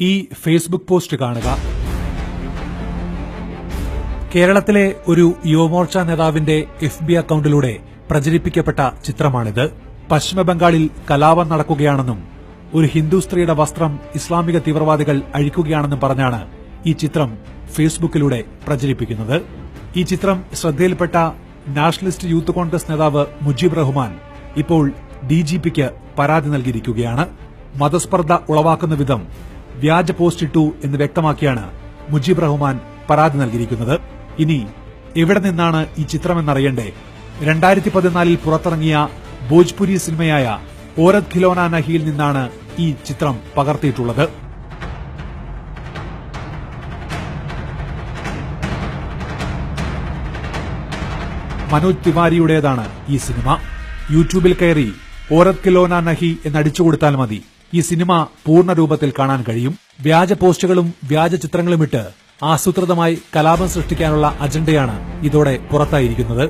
ഈ Facebook post കാണുക. കേരളത്തിലെ ഒരു യുവമോർച്ച നേതാവിന്റെ എഫ് ബി അക്കൌണ്ടിലൂടെ പ്രചരിപ്പിക്കപ്പെട്ട ചിത്രമാണിത്. പശ്ചിമബംഗാളിൽ കലാപം നടക്കുകയാണെന്നും ഒരു ഹിന്ദു സ്ത്രീയുടെ വസ്ത്രം ഇസ്ലാമിക തീവ്രവാദികൾ അഴിക്കുകയാണെന്നും പറഞ്ഞാണ് ഈ ചിത്രം ഫേസ്ബുക്കിലൂടെ പ്രചരിപ്പിക്കുന്നത്. ഈ ചിത്രം ശ്രദ്ധയിൽപ്പെട്ട നാഷണലിസ്റ്റ് യൂത്ത് കോൺഗ്രസ് നേതാവ് മുജീബ് റഹ്മാൻ ഇപ്പോൾ ഡിജിപിക്ക് പരാതി നൽകിയിരിക്കുകയാണ്. മതസ്പർദ്ധ ഉളവാക്കുന്ന വിധം വ്യാജ പോസ്റ്റ് ഇട്ടു എന്ന് വ്യക്തമാക്കിയാണ് മുജീബ് റഹ്മാൻ പരാതി നൽകിയിരിക്കുന്നത്. ഇനി എവിടെ നിന്നാണ് ഈ ചിത്രമെന്നറിയണ്ടേ? രണ്ടായിരത്തി പതിനാലിൽ പുറത്തിറങ്ങിയ ഭോജ്പുരി സിനിമയായ ഓരത് ഖിലോന നഹിയിൽ നിന്നാണ് ഈ ചിത്രം പകർത്തിയിട്ടുള്ളത്. മനോജ് തിവാരിയുടേതാണ് ഈ സിനിമ. യൂട്യൂബിൽ കയറി ഓരത് കിലോന നഹി എന്നടിച്ചു കൊടുത്താൽ മതി. ഈ സിനിമ പൂർണ രൂപത്തിൽ കാണാൻ കഴിയും. വ്യാജ പോസ്റ്റുകളും വ്യാജ ചിത്രങ്ങളും ഇട്ട് ആസൂത്രിതമായി കലാപം സൃഷ്ടിക്കാനുള്ള അജണ്ടയാണ് ഇതോടെ പുറത്തായിരിക്കുന്നത്.